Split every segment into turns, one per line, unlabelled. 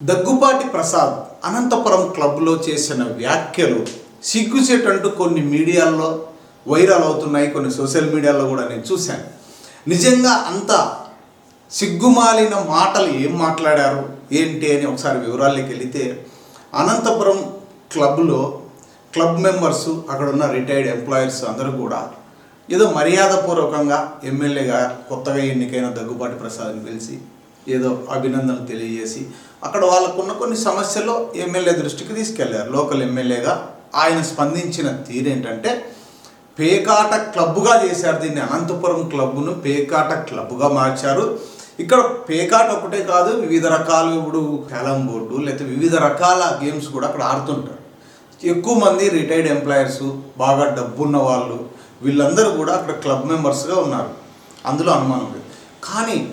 దగ్గుపాటి ప్రసాద్ అనంతపురం క్లబ్లో చేసిన వ్యాఖ్యలు సిగ్గుసేటంటూ కొన్ని మీడియాల్లో వైరల్ అవుతున్నాయి. కొన్ని సోషల్ మీడియాలో కూడా నేను చూశాను. నిజంగా అంత సిగ్గుమాలిన మాటలు ఏం మాట్లాడారు? ఏంటి అని ఒకసారి వివరాల్లోకి వెళితే అనంతపురం క్లబ్లో క్లబ్ మెంబర్స్ అక్కడ ఉన్న రిటైర్డ్ ఎంప్లాయర్స్ అందరూ కూడా ఏదో మర్యాదపూర్వకంగా ఎమ్మెల్యేగా కొత్తగా ఎన్నికైన దగ్గుబాటి ప్రసాద్ని పిలిచి ఏదో అభినందనలు తెలియజేసి అక్కడ వాళ్ళకున్న కొన్ని సమస్యలు ఎమ్మెల్యే దృష్టికి తీసుకెళ్ళారు. లోకల్ ఎమ్మెల్యేగా ఆయన స్పందించిన తీరేంటంటే పేకాట క్లబ్గా చేశారు దీన్ని. అనంతపురం క్లబ్ను పేకాట క్లబ్గా మార్చారు. ఇక్కడ పేకాట ఒకటే కాదు వివిధ రకాలు ఇప్పుడు క్యాలం బోర్డు లేకపోతే వివిధ రకాల గేమ్స్ కూడా అక్కడ ఆడుతుంటారు. ఎక్కువ మంది రిటైర్డ్ ఎంప్లాయర్స్ బాగా డబ్బున్న వాళ్ళు వీళ్ళందరూ కూడా అక్కడ క్లబ్ మెంబర్స్గా ఉన్నారు. అందులో అనుమానం లేదు. కానీ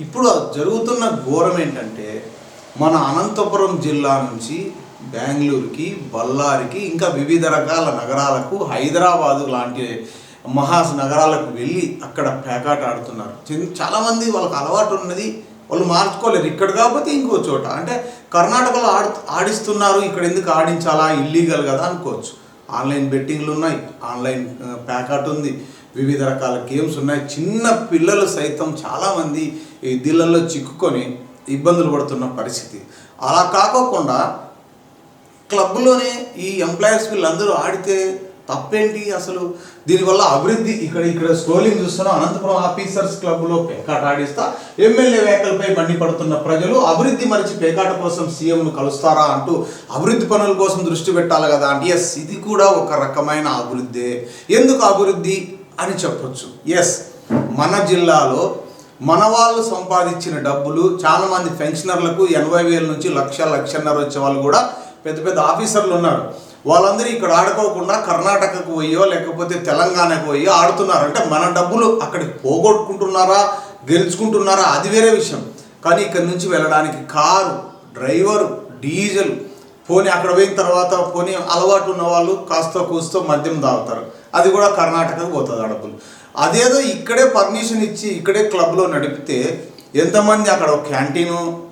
ఇప్పుడు జరుగుతున్న ఘోరం ఏంటంటే మన అనంతపురం జిల్లా నుంచి బెంగళూరుకి బళ్ళారికి ఇంకా వివిధ రకాల నగరాలకు హైదరాబాదు లాంటి మహా నగరాలకు వెళ్ళి అక్కడ పేకాట ఆడుతున్నారు. చాలామంది వాళ్ళకి అలవాటు ఉన్నది వాళ్ళు మార్చుకోలేరు. ఇక్కడ కాకపోతే ఇంకో చోట. అంటే కర్ణాటకలో ఆడు ఆడిస్తున్నారు. ఇక్కడ ఎందుకు ఆడించాలా? ఇల్లీగల్ కదా అనుకోవచ్చు. ఆన్లైన్ బెట్టింగ్లు ఉన్నాయి. ఆన్లైన్ ప్యాకాట్ ఉంది. వివిధ రకాల గేమ్స్ ఉన్నాయి. చిన్న పిల్లలు సైతం చాలామంది ఈ దీళ్ళల్లో చిక్కుకొని ఇబ్బందులు పడుతున్న పరిస్థితి. అలా కాకోకుండా క్లబ్లోనే ఈ ఎంప్లాయర్స్ వీళ్ళందరూ ఆడితే తప్పేంటి అసలు? దీనివల్ల అభివృద్ధి ఇక్కడ ఇక్కడ స్క్రోలింగ్ చూస్తున్నాం. అనంతపురం ఆఫీసర్స్ క్లబ్లో పేకాట ఆడిస్తా. ఎమ్మెల్యే వ్యాఖ్యలపై మండిపడుతున్న ప్రజలు అభివృద్ధి మరిచి పేకాట కోసం సీఎంను కలుస్తారా? అంటూ అభివృద్ధి పనుల కోసం దృష్టి పెట్టాలి కదా అంటే ఎస్ ఇది కూడా ఒక రకమైన అభివృద్ధి. ఎందుకు అభివృద్ధి? అని చెప్పొచ్చు. ఎస్ మన జిల్లాలో మన వాళ్ళు సంపాదించిన డబ్బులు చాలామంది పెన్షనర్లకు ఎనభై వేల నుంచి లక్ష లక్షన్నర వచ్చే వాళ్ళు కూడా పెద్ద పెద్ద ఆఫీసర్లు ఉన్నారు. వాళ్ళందరూ ఇక్కడ ఆడుకోకుండా కర్ణాటకకు పోయో లేకపోతే తెలంగాణకు పోయో ఆడుతున్నారు. అంటే మన డబ్బులు అక్కడికి పోగొట్టుకుంటున్నారా గెలుచుకుంటున్నారా అది వేరే విషయం. కానీ ఇక్కడ నుంచి వెళ్ళడానికి కారు డ్రైవరు డీజిల్ పోనీ అక్కడ పోయిన తర్వాత పోనీ అలవాటు ఉన్న వాళ్ళు కాస్త కూస్తో మద్యం తాగుతారు. అది కూడా కర్ణాటకకు పోతుంది ఆ డబ్బులు. అదేదో ఇక్కడే పర్మిషన్ ఇచ్చి ఇక్కడే క్లబ్లో నడిపితే ఎంతమంది అక్కడ ఒక క్యాంటీను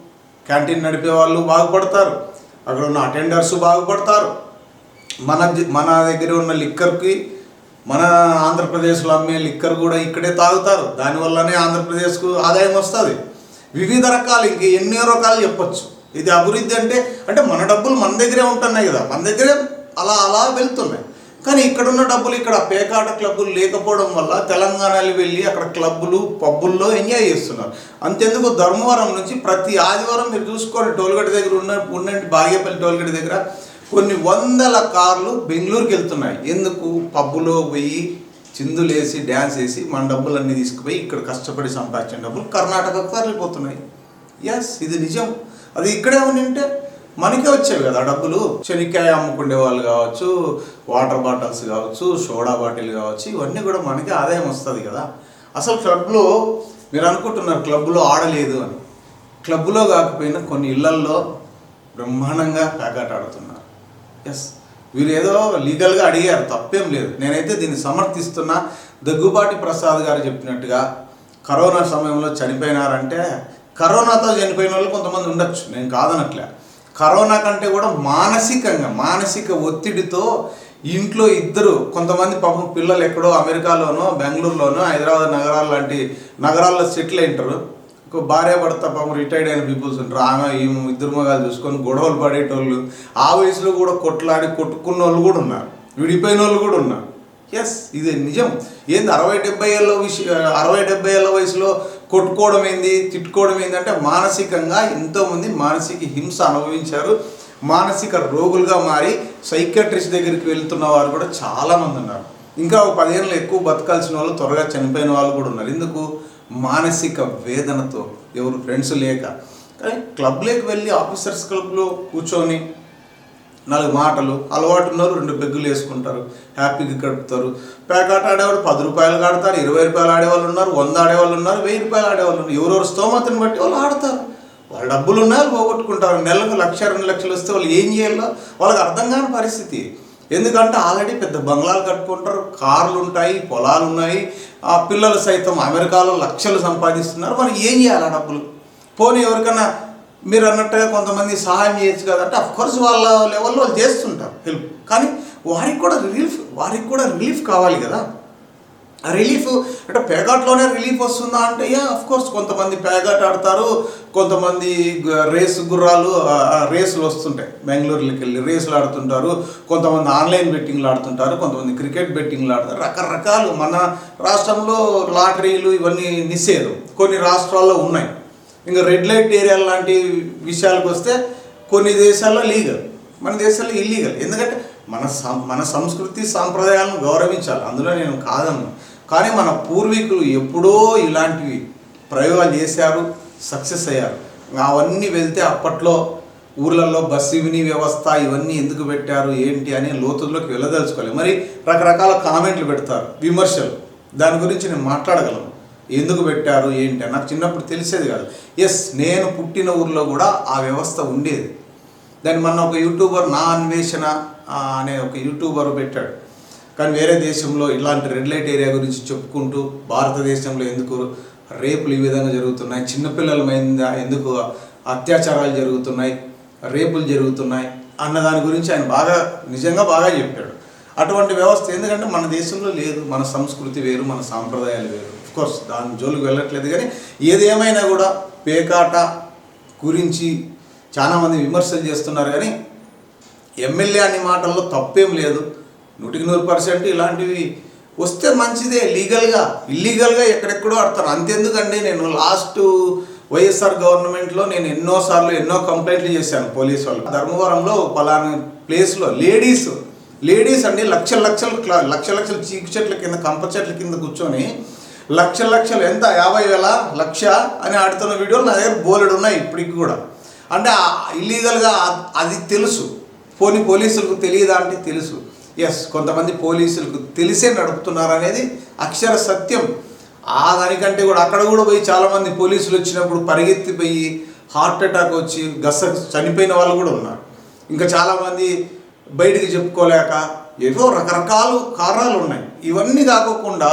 క్యాంటీన్ నడిపే వాళ్ళు బాగుపడతారు. అక్కడ ఉన్న అటెండర్స్ బాగుపడతారు. మన మన దగ్గర ఉన్న లిక్కర్కి మన ఆంధ్రప్రదేశ్లో అమ్మే లిక్కర్ కూడా ఇక్కడే తాగుతారు. దానివల్లనే ఆంధ్రప్రదేశ్కు ఆదాయం వస్తుంది. వివిధ రకాలు ఇంక ఎన్నో రకాలు చెప్పచ్చు. ఇది అభివృద్ధి అంటే అంటే మన డబ్బులు మన దగ్గరే ఉంటున్నాయి కదా. మన దగ్గరే అలా అలా వెళ్తున్నాయి. కానీ ఇక్కడ ఉన్న డబ్బులు ఇక్కడ పేకాట క్లబ్బులు లేకపోవడం వల్ల తెలంగాణలో వెళ్ళి అక్కడ క్లబ్బులు పబ్బుల్లో ఎంజాయ్ చేస్తున్నారు. అంతెందుకు ధర్మవరం నుంచి ప్రతి ఆదివారం మీరు చూసుకోండి టోల్గేట్ దగ్గర ఉన్న ఉండండి బాగేపల్లి టోల్గేట్ దగ్గర. కొన్ని వందల కార్లు బెంగళూరుకి వెళ్తున్నాయి. ఎందుకు? పబ్బులో పోయి చిందులేసి డ్యాన్స్ వేసి మన డబ్బులన్నీ తీసుకుపోయి ఇక్కడ కష్టపడి సంపాదించిన డబ్బులు కర్ణాటకకు తరలిపోతున్నాయి. ఎస్ ఇది నిజం. అది ఇక్కడే ఉండి ఉంటే మనకే వచ్చేవి కదా డబ్బులు. శనిక్కాయ అమ్ముకునే వాళ్ళు కావచ్చు వాటర్ బాటిల్స్ కావచ్చు సోడా బాటిల్ కావచ్చు ఇవన్నీ కూడా మనకే ఆదాయం వస్తుంది కదా. అసలు క్లబ్లో మీరు అనుకుంటున్నారు క్లబ్లో ఆడలేదు అని. క్లబ్లో కాకపోయినా కొన్ని ఇళ్ళల్లో బ్రహ్మాండంగా కాకాట ఆడుతున్నారు. ఎస్ వీరు ఏదో లీగల్గా అడిగారు తప్పేం లేదు. నేనైతే దీన్ని సమర్థిస్తున్నా. దగ్గుబాటి ప్రసాద్ గారు చెప్పినట్టుగా కరోనా సమయంలో చనిపోయినారంటే కరోనాతో చనిపోయిన వాళ్ళు కొంతమంది ఉండొచ్చు. నేను కాదనట్లే. కరోనా కంటే కూడా మానసికంగా మానసిక ఒత్తిడితో ఇంట్లో ఇద్దరు కొంతమంది పాపం పిల్లలు ఎక్కడో అమెరికాలోనో బెంగళూరులోనో హైదరాబాద్ నగరాలు లాంటి నగరాల్లో సెటిల్ అయింటారు భార్య భర్త పాపం రిటైర్డ్ అయిన పీపుల్స్ ఉంటారు. ఆమె ఈమె ఇద్దరు మగాలు చూసుకొని గొడవలు పడేటోళ్ళు. ఆ వయసులో కూడా కొట్లాడి కొట్టుకున్న వాళ్ళు కూడా ఉన్నారు. విడిపోయిన వాళ్ళు కూడా ఉన్నారు. ఎస్ ఇది నిజం. ఏంది అరవై డెబ్బై ఏళ్ళ విషయ అరవై డెబ్బై ఏళ్ళ వయసులో కొట్టుకోవడం ఏంది? తిట్టుకోవడం ఏంది? అంటే మానసికంగా ఎంతోమంది మానసిక హింస అనుభవించారు. మానసిక రోగులుగా మారి సైకాట్రిస్ట్ దగ్గరికి వెళ్తున్న వారు కూడా చాలామంది ఉన్నారు. ఇంకా ఒక పదిహేనులు ఎక్కువ బతకాల్సిన వాళ్ళు త్వరగా చనిపోయిన వాళ్ళు కూడా ఉన్నారు. ఎందుకు? మానసిక వేదనతో ఎవరు ఫ్రెండ్స్ లేక. కానీ క్లబ్లోకి వెళ్ళి ఆఫీసర్స్ క్లబ్లో కూర్చొని నాలుగు మాటలు అలవాటు ఉన్నారు రెండు పెగ్గులు వేసుకుంటారు హ్యాపీగా గడుపుతారు. పేకాట ఆడేవాడు పది రూపాయలు ఆడతారు ఇరవై రూపాయలు ఆడేవాళ్ళు ఉన్నారు వంద ఆడేవాళ్ళు ఉన్నారు వెయ్యి రూపాయలు ఆడేవాళ్ళు ఉన్నారు. ఎవరెవరు స్తోమతను బట్టి వాళ్ళు ఆడతారు. వాళ్ళ డబ్బులు ఉన్నారు వాళ్ళు పోగొట్టుకుంటారు. నెలకు లక్ష రెండు లక్షలు వస్తే వాళ్ళు ఏం చేయాలో వాళ్ళకి అర్థం కాని పరిస్థితి. ఎందుకంటే ఆల్రెడీ పెద్ద బంగ్లాలు కట్టుకుంటారు కార్లు ఉంటాయి పొలాలు ఉన్నాయి. ఆ పిల్లలు సైతం అమెరికాలో లక్షలు సంపాదిస్తున్నారు. మరి ఏం చేయాలి ఆ డబ్బులు? పోనీ ఎవరికైనా మీరు అన్నట్టుగా కొంతమంది సహాయం చేయొచ్చు కదంటే అంటే కోర్స్ వాళ్ళ లెవెల్లో వాళ్ళు చేస్తుంటారు హెల్ప్ కానీ వారికి కూడా రిలీఫ్ వారికి కూడా రిలీఫ్ కావాలి కదా. ఆ రిలీఫ్ అంటే పేగాట్లోనే రిలీఫ్ వస్తుందా అంటే యా కోర్స్ కొంతమంది పేగాట్ ఆడతారు కొంతమంది రేసు గుర్రాలు రేసులు వస్తుంటాయి. బెంగళూరులోకి వెళ్ళి రేసులు ఆడుతుంటారు కొంతమంది ఆన్లైన్ బెట్టింగ్లు ఆడుతుంటారు కొంతమంది క్రికెట్ బెట్టింగ్లు ఆడతారు. రకరకాలు మన రాష్ట్రంలో లాటరీలు ఇవన్నీ నిషేధం. కొన్ని రాష్ట్రాల్లో ఉన్నాయి. ఇంకా రెడ్ లైట్ ఏరియాలు లాంటి విషయాలకు వస్తే కొన్ని దేశాల్లో లీగల్ మన దేశాల్లో ఇల్లీగల్. ఎందుకంటే మన సం- మన సంస్కృతి సాంప్రదాయాలను గౌరవించాలి. అందులో నేను కాదన్ను. కానీ మన పూర్వీకులు ఎప్పుడో ఇలాంటివి ప్రయోగాలు చేశారు సక్సెస్ అయ్యారు. అవన్నీ వెళ్తే అప్పట్లో ఊర్లలో బస్సు విని వ్యవస్థ ఇవన్నీ ఎందుకు పెట్టారు ఏంటి అని లోతుల్లోకి వెళ్ళదలుచుకోవాలి మరి రకరకాల కామెంట్లు పెడతారు విమర్శలు. దాని గురించి నేను మాట్లాడగలను. ఎందుకు పెట్టారు ఏంటి నాకు చిన్నప్పుడు తెలిసేది కాదు. ఎస్ నేను పుట్టిన ఊర్లో కూడా ఆ వ్యవస్థ ఉండేది. దాన్ని మొన్న ఒక యూట్యూబర్ నా అన్వేషణ అనే ఒక యూట్యూబర్ పెట్టాడు. కానీ వేరే దేశంలో ఇలాంటి రెడ్ లైట్ ఏరియా గురించి చెప్పుకుంటూ భారతదేశంలో ఎందుకు రేపులు ఈ విధంగా జరుగుతున్నాయి చిన్నపిల్లల మీద ఎందుకు అత్యాచారాలు జరుగుతున్నాయి రేపులు జరుగుతున్నాయి అన్న దాని గురించి ఆయన బాగా నిజంగా బాగా చెప్పాడు. అటువంటి వ్యవస్థ ఎందుకంటే మన దేశంలో లేదు మన సంస్కృతి వేరు మన సాంప్రదాయాలు వేరు. కోర్స్ దాని జోలికి వెళ్ళట్లేదు కానీ ఏదేమైనా కూడా పేకాట గురించి చాలామంది విమర్శలు చేస్తున్నారు కానీ ఎమ్మెల్యే అనే మాటల్లో తప్పేం లేదు. నూటికి నూరు పర్సెంట్ ఇలాంటివి వస్తే మంచిదే. లీగల్గా ఇల్లీగల్గా ఎక్కడెక్కడో ఆడతారు. అంతెందుకండి నేను లాస్ట్ వైఎస్ఆర్ గవర్నమెంట్లో నేను ఎన్నోసార్లు ఎన్నో కంప్లైంట్లు చేశాను పోలీస్ వాళ్ళు ధర్మవరంలో పలానా ప్లేస్లో లేడీస్ లేడీస్ అండి లక్షల లక్షలు లక్ష లక్షల చీకు చెట్ల కింద కంప చెట్ల కింద కూర్చొని లక్ష లక్షలు ఎంత? యాభై వేల లక్ష అని ఆడుతున్న వీడియోలు నా దగ్గర బోలెడు ఉన్నాయి ఇప్పటికి కూడా. అంటే ఇల్లీగల్గా అది తెలుసు. పోనీ పోలీసులకు తెలియదా అంటే తెలుసు. ఎస్ కొంతమంది పోలీసులకు తెలిసే నడుపుతున్నారు అనేది అక్షర సత్యం. ఆ దానికంటే కూడా అక్కడ కూడా పోయి చాలామంది పోలీసులు వచ్చినప్పుడు పరిగెత్తిపోయి హార్ట్ అటాక్ వచ్చి గస చనిపోయిన వాళ్ళు కూడా ఉన్నారు. ఇంకా చాలామంది బయటికి చెప్పుకోలేక ఏదో రకరకాల కారణాలు ఉన్నాయి. ఇవన్నీ కాకోకుండా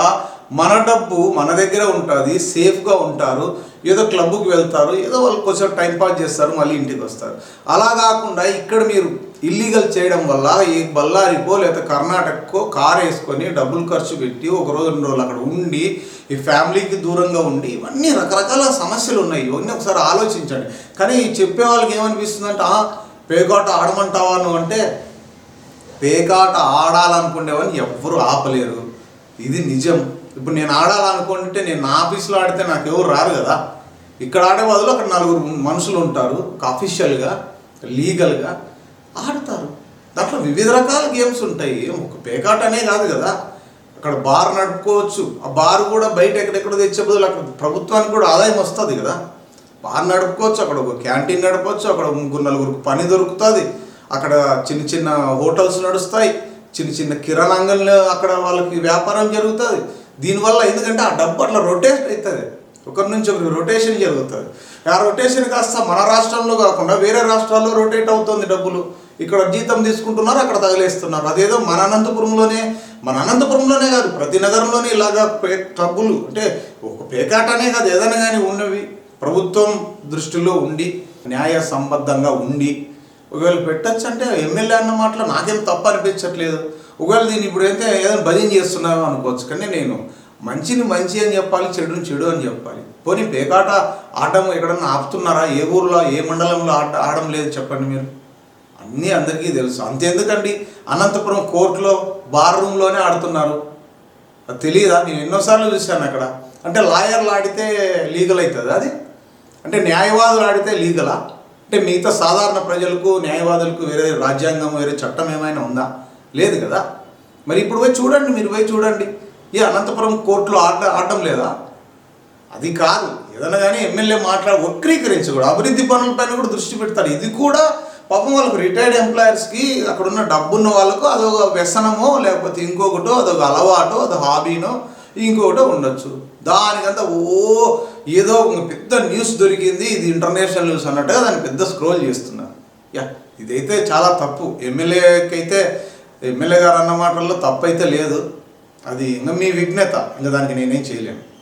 మన డబ్బు మన దగ్గర ఉంటుంది సేఫ్గా ఉంటారు ఏదో క్లబ్కి వెళ్తారు ఏదో వాళ్ళు కొంచెం టైం పాస్ చేస్తారు మళ్ళీ ఇంటికి వస్తారు. అలా కాకుండా ఇక్కడ మీరు ఇల్లీగల్ చేయడం వల్ల ఈ బళ్ళారికో లేదా కర్ణాటకకో కార్ వేసుకొని డబ్బులు ఖర్చు పెట్టి ఒక రోజు రెండు రోజులు అక్కడ ఉండి ఈ ఫ్యామిలీకి దూరంగా ఉండి ఇవన్నీ రకరకాల సమస్యలు ఉన్నాయి. ఇవన్నీ ఒకసారి ఆలోచించండి. కానీ చెప్పే వాళ్ళకి ఏమనిపిస్తుందంటే పేకాట ఆడమంటావా నువ్వు? అంటే పేకాట ఆడాలనుకునేవని ఎవ్వరూ ఆపలేరు. ఇది నిజం. ఇప్పుడు నేను ఆడాలనుకుంటే నేను నా ఆఫీస్లో ఆడితే నాకు ఎవరు రారు కదా. ఇక్కడ ఆడే బదులు అక్కడ నలుగురు మనుషులు ఉంటారు ఒక అఫీషియల్గా లీగల్గా ఆడతారు. దాంట్లో వివిధ రకాల గేమ్స్ ఉంటాయి. ఒక పేకాట అనే కాదు కదా. అక్కడ బార్ నడుపుకోవచ్చు. ఆ బార్ కూడా బయట ఎక్కడెక్కడ తెచ్చే బదులు అక్కడ ప్రభుత్వానికి కూడా ఆదాయం వస్తుంది కదా. బార్ నడుపుకోవచ్చు అక్కడ ఒక క్యాంటీన్ నడపవచ్చు అక్కడ ముగ్గురు నలుగురికి పని దొరుకుతుంది. అక్కడ చిన్న చిన్న హోటల్స్ నడుస్తాయి. చిన్న చిన్న కిరాణాంగంలో అక్కడ వాళ్ళకి వ్యాపారం జరుగుతుంది. దీనివల్ల ఎందుకంటే ఆ డబ్బు అట్లా రొటేషన్ అవుతుంది. ఒకరి నుంచి ఒకరికి రొటేషన్ జరుగుతుంది. ఆ రొటేషన్ కాస్త మన రాష్ట్రంలో కాకుండా వేరే రాష్ట్రాల్లో రొటేట్ అవుతుంది డబ్బులు. ఇక్కడ జీతం తీసుకుంటున్నారు అక్కడ తగిలేస్తున్నారు. అదేదో మన అనంతపురంలోనే మన అనంతపురంలోనే కాదు ప్రతి నగరంలోనే ఇలాగా పే డబ్బులు. అంటే ఒక పేకాటనే కాదు ఏదైనా కానీ ఉన్నవి. ప్రభుత్వం దృష్టిలో ఉండి న్యాయ సంబద్ధంగా ఉండి ఒకవేళ పెట్టచ్చు అంటే ఎమ్మెల్యే అన్న మాటలో నాకేం తప్పు అనిపించట్లేదు ఒకవేళ దీన్ని ఇప్పుడు అయితే ఏదైనా భజన చేస్తున్నామో అనుకోవచ్చు కానీ నేను మంచిని మంచి అని చెప్పాలి చెడుని చెడు అని చెప్పాలి. పోనీ పేకాట ఆడడం ఎక్కడన్నా ఆపుతున్నారా? ఏ ఊర్లో ఏ మండలంలో ఆడ ఆడడం లేదు చెప్పండి మీరు. అన్నీ అందరికీ తెలుసు. అంతెందుకండి? అనంతపురం కోర్టులో బార్ రూమ్లోనే ఆడుతున్నారు. అది తెలియదా? నేను ఎన్నోసార్లు చూశాను అక్కడ. అంటే లాయర్లు ఆడితే లీగల్ అవుతుంది అది? అంటే న్యాయవాదులు ఆడితే లీగలా? అంటే మిగతా సాధారణ ప్రజలకు న్యాయవాదులకు వేరే రాజ్యాంగం వేరే చట్టం ఏమైనా ఉందా? లేదు కదా? మరి ఇప్పుడు పోయి చూడండి మీరు పోయి చూడండి. ఈ అనంతపురం కోర్టులో ఆడ ఆడడం లేదా? అది కాదు. ఏదైనా కానీ ఎమ్మెల్యే మాట్లాడి వక్రీకరించి కూడా అభివృద్ధి పనులపైన కూడా దృష్టి పెడతారు. ఇది కూడా పాపం వాళ్ళకి రిటైర్డ్ ఎంప్లాయర్స్కి అక్కడ ఉన్న డబ్బున్న వాళ్ళకు అదొక వ్యసనమో లేకపోతే ఇంకొకటో అదొక అలవాటో అదొక హాబీనో ఇంకొకటో ఉండొచ్చు. దానికంతా ఓ ఏదో ఒక పెద్ద న్యూస్ దొరికింది ఇది ఇంటర్నేషనల్ న్యూస్ అన్నట్టుగా దాన్ని పెద్ద స్క్రోల్ చేస్తున్నారు. యా ఇదైతే చాలా తప్పు. ఎమ్మెల్యేకి అయితే ఎమ్మెల్యే గారు అన్న మాటల్లో తప్పైతే లేదు. అది ఇంకా మీ విఘ్నత. ఇంకా దానికి నేనేం చేయలేను.